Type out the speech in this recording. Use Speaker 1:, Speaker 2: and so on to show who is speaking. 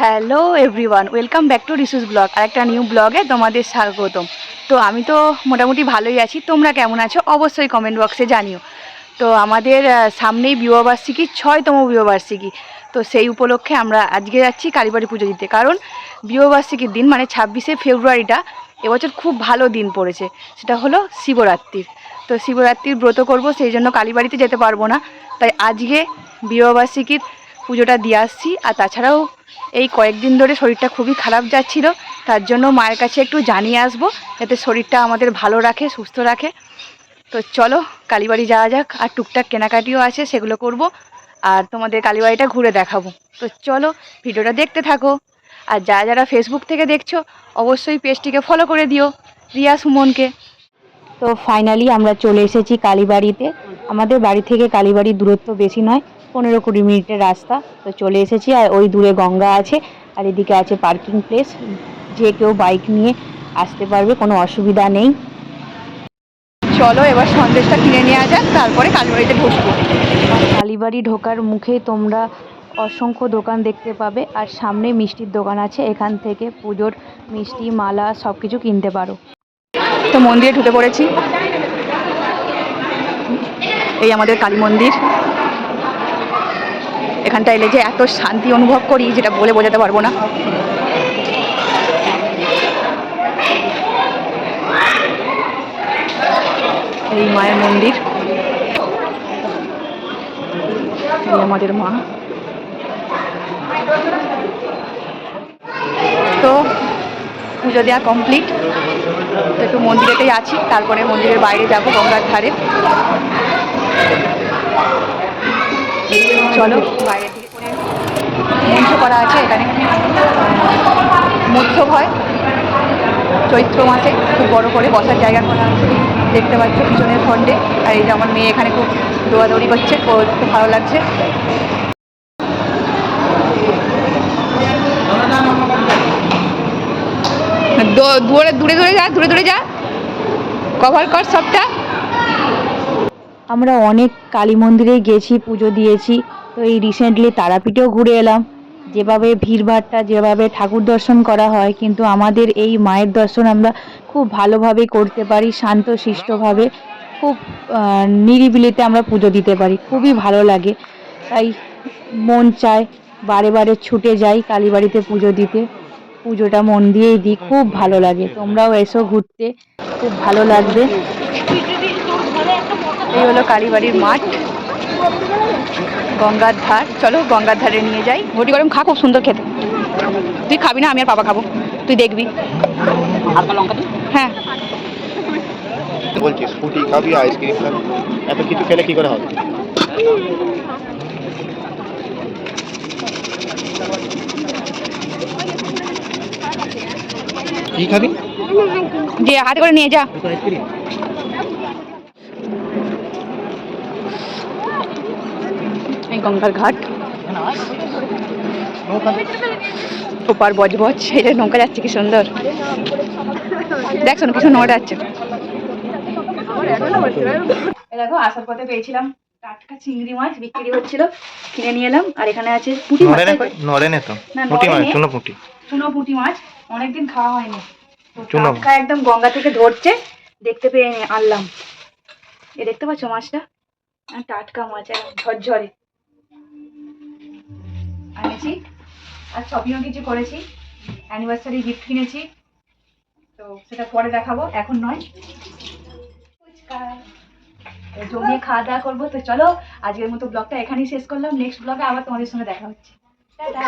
Speaker 1: Hello everyone welcome back to রিসুস blog আর একটা new ব্লগে তোমাদের স্বাগতম। তো আমি তো মোটামুটি ভালোই আছি। তোমরা কেমন আছো? অবশ্যই কমেন্ট বক্সে জানিও। তো আমাদের সামনেই বিবাহবার্ষিকী, ছয়তম বিবাহবার্ষিকী। তো সেই উপলক্ষে আমরা আজকে যাচ্ছি কালীবাড়ি পুজো দিতে। কারণ বিবাহবার্ষিকীর দিন মানে ছাব্বিশে ফেব্রুয়ারিটা, এবছর খুব ভালো দিন পড়েছে। সেটা হলো শিবরাত্রির। তো শিবরাত্রির ব্রত করব, সেই জন্য কালীবাড়িতে যেতে পারব না। তাই আজকে বিবাহবার্ষিকীর পুজোটা দিয়ে আসছি। আর তাছাড়াও এই কয়েকদিন ধরে শরীরটা খুবই খারাপ যাচ্ছিল, তার জন্য মায়ের কাছে একটু জানিয়ে আসব, যাতে শরীরটা আমাদের ভালো রাখে, সুস্থ রাখে। তো চলো, কালীবাড়ি যাওয়া যাক, আর টুকটাক কেনাকাটিও আছে, সেগুলো করব, আর তোমাদের কালীবাড়িটা ঘুরে দেখাবো। তো চলো, ভিডিওটা দেখতে থাকো। আর যারা যারা ফেসবুক থেকে দেখছ, অবশ্যই পেজটিকে ফলো করে দিও, রিয়া সুমনকে। তো ফাইনালি আমরা চলে এসেছি কালীবাড়িতে। আমাদের বাড়ি থেকে কালীবাড়ির দূরত্ব বেশি নয় পনেরো কুড়ি মিনিটের রাস্তা। তো চলে এসেছি আর ওই দূরে গঙ্গা আছে আর এদিকে আছে পার্কিং প্লেস। যে কেউ বাইক নিয়ে আসতে পারবে কোনো অসুবিধা নেই। চলো এবার সন্দেশটা কিনে নেওয়া যাক তারপরে কালীবাড়িতে ঢুকবো। কালীবাড়ি ঢোকার মুখে তোমরা অসংখ্য দোকান দেখতে পাবে আর সামনে মিষ্টির দোকান আছে। এখান থেকে পুজোর মিষ্টি মালা সব কিছু কিনতে পারো। তো মন্দিরে ঢুকে পড়েছি। এই আমাদের কালী মন্দির। এখানটা এলে যে এত শান্তি অনুভব করি, যেটা বলে বোঝাতে পারব না। এই মায়ের মন্দির। আমাদের মা। তো, পুজো দেওয়া কমপ্লিট তো একটু মন্দিরেতেই আছি, তারপরে মন্দিরের বাইরে যাব গঙ্গার ধারে। চলো বাইরে থেকে করে আছে, এখানে মৎস্য হয়। চৈত্র মাসে খুব বড় করে বসার জায়গা করা আছে, দেখতে পাচ্ছ পিছনের ফন্ডে আর এই যে আমার মেয়ে এখানে খুব দৌড়াদৌড়ি করছে খুব ভালো লাগছে। দূরে দূরে যা, দূরে দূরে যা। কভার কর সবটা। আমরা অনেক কালী মন্দিরে গেছি, পুজো দিয়েছি। তো এই রিসেন্টলি তারাপীঠেও ঘুরে এলাম। যেভাবে ভিড়ভাড়টা, যেভাবে ঠাকুর দর্শন করা হয়, কিন্তু আমাদের এই মায়ের দর্শন আমরা খুব ভালোভাবে করতে পারি শান্ত শিষ্টভাবে খুব নিরিবিলিতে আমরা পুজো দিতে পারি। খুবই ভালো লাগে। তাই মন চায় বারে বারে ছুটে যাই কালীবাড়িতে পুজো দিতে। পুজোটা মন দিয়েই দিই। খুব ভালো লাগে। তোমরাও এসো ঘুরতে। খুব ভালো লাগবে। এই হলো কালীবাড়ির মাঠ। গঙ্গার ধার। চলো গঙ্গার ধারে নিয়ে যাই। ঘটি গরম খা খুব সুন্দর খেতে। তুই খাবি না আমি আর বাবা খাব। তুই দেখবি। হ্যাঁ।
Speaker 2: বলছিস ফুটি খাবি আইসক্রিম খাবি। এত কিছু খেলে কি করে হবে? কি খাবি?
Speaker 1: যে হাতে করে নিয়ে যা।
Speaker 2: আইসক্রিম
Speaker 1: এই গঙ্গার ঘাট। ওপার বজবজ এই যে নৌকা যাচ্ছে কি সুন্দর। দেখ শোনো কি সুন্দর নৌকা যাচ্ছে দেখো আসার পথে পেয়েছিলাম টাটকা চিংড়ি মাছ বিক্রি হচ্ছিল কিনে নিয়ে এলাম আর এখানে আছে পুঁটি মাছ। তাই তো?
Speaker 2: নে
Speaker 1: না,
Speaker 2: পুটি
Speaker 1: নে।
Speaker 2: চুনো পুটি।
Speaker 1: চুনো পুঁটি মাছ অনেকদিন খাওয়া হয়নি। টাটকা একদম গঙ্গা থেকে ধরছে দেখতে পেয়ে আনলাম। এ দেখতে পাচ্ছ মাছটা? টাটকা মাছ একদম ঝরঝরে। আনেছি আর শপিংও কিছু করেছি। অ্যানিভার্সারি গিফট কিনেছি। তো সেটা পরে দেখাবো, এখন নয়। জমিয়ে খাওয়া দাওয়া করব। তো চলো, আজকের মতো ব্লগটা এখানেই শেষ করলাম। নেক্সট ব্লগে আবার তোমাদের সঙ্গে দেখা হচ্ছে। টাটা!